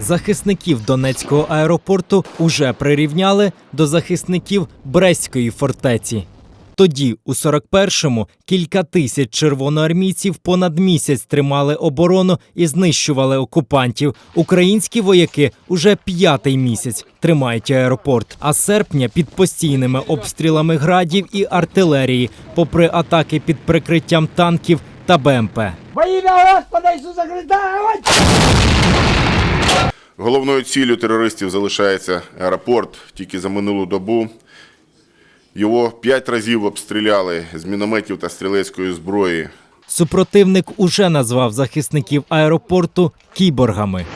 Захисників Донецького аеропорту уже прирівняли до захисників Брестської фортеці. Тоді, у 41-му, кілька тисяч червоноармійців понад місяць тримали оборону і знищували окупантів. Українські вояки уже п'ятий місяць тримають аеропорт. А серпня під постійними обстрілами градів і артилерії, попри атаки під прикриттям танків та БМП. Ісуса Христа! Головною ціллю терористів залишається аеропорт. Тільки за минулу добу його п'ять разів обстріляли з мінометів та стрілецької зброї. Супротивник уже назвав захисників аеропорту кіборгами.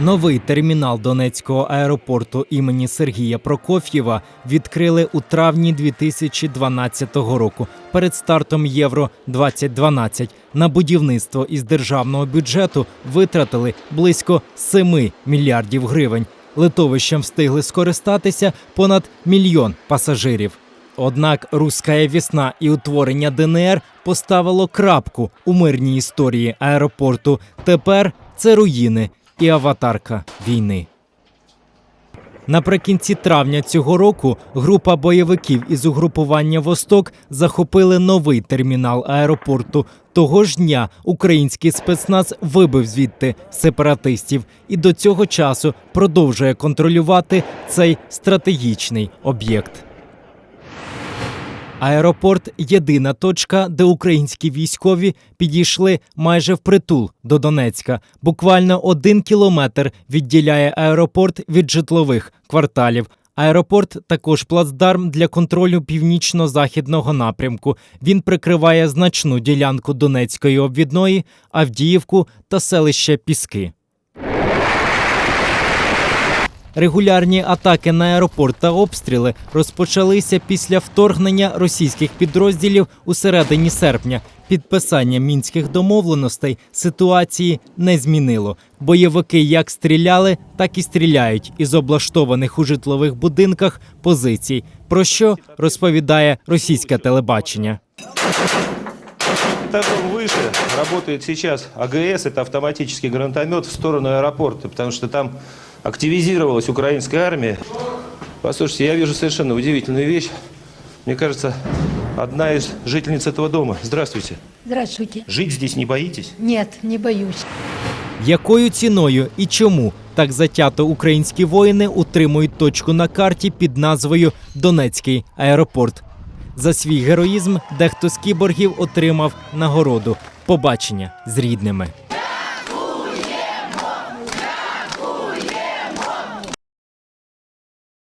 Новий термінал Донецького аеропорту імені Сергія Прокоф'єва відкрили у травні 2012 року перед стартом Євро 2012 На будівництво із державного бюджету витратили близько 7 мільярдів гривень. Литовищем встигли скористатися понад мільйон пасажирів. Однак руська вісна і утворення ДНР поставило крапку у мирній історії аеропорту. Тепер це руїни і аватарка війни. Наприкінці травня цього року група бойовиків із угрупування Восток захопили новий термінал аеропорту. Того ж дня український спецназ вибив звідти сепаратистів і до цього часу продовжує контролювати цей стратегічний об'єкт. Аеропорт єдина точка, де українські військові підійшли майже впритул до Донецька. Буквально один кілометр відділяє аеропорт від житлових кварталів. Аеропорт також плацдарм для контролю північно-західного напрямку. Він прикриває значну ділянку Донецької обвідної, Авдіївку та селище Піски. Регулярні атаки на аеропорт та обстріли розпочалися після вторгнення російських підрозділів у середині серпня. Підписання мінських домовленостей ситуації не змінило. Бойовики як стріляли, так і стріляють із облаштованих у житлових будинках позицій. Про що розповідає російське телебачення Этажом выше работает сейчас АГС, это автоматический гранатомет в сторону аэропорта, потому что там активизировалась украинская армия. Послушайте, я вижу совершенно удивительную вещь. Мне кажется, одна из жительниц этого дома. Здравствуйте. Здравствуйте. Жить здесь не боитесь? Нет, не боюсь. Якою ціною і чому так затято українські воїни утримують точку на карті під назвою Донецький аеропорт? За свій героїзм дехто з кіборгів отримав нагороду побачення з рідними.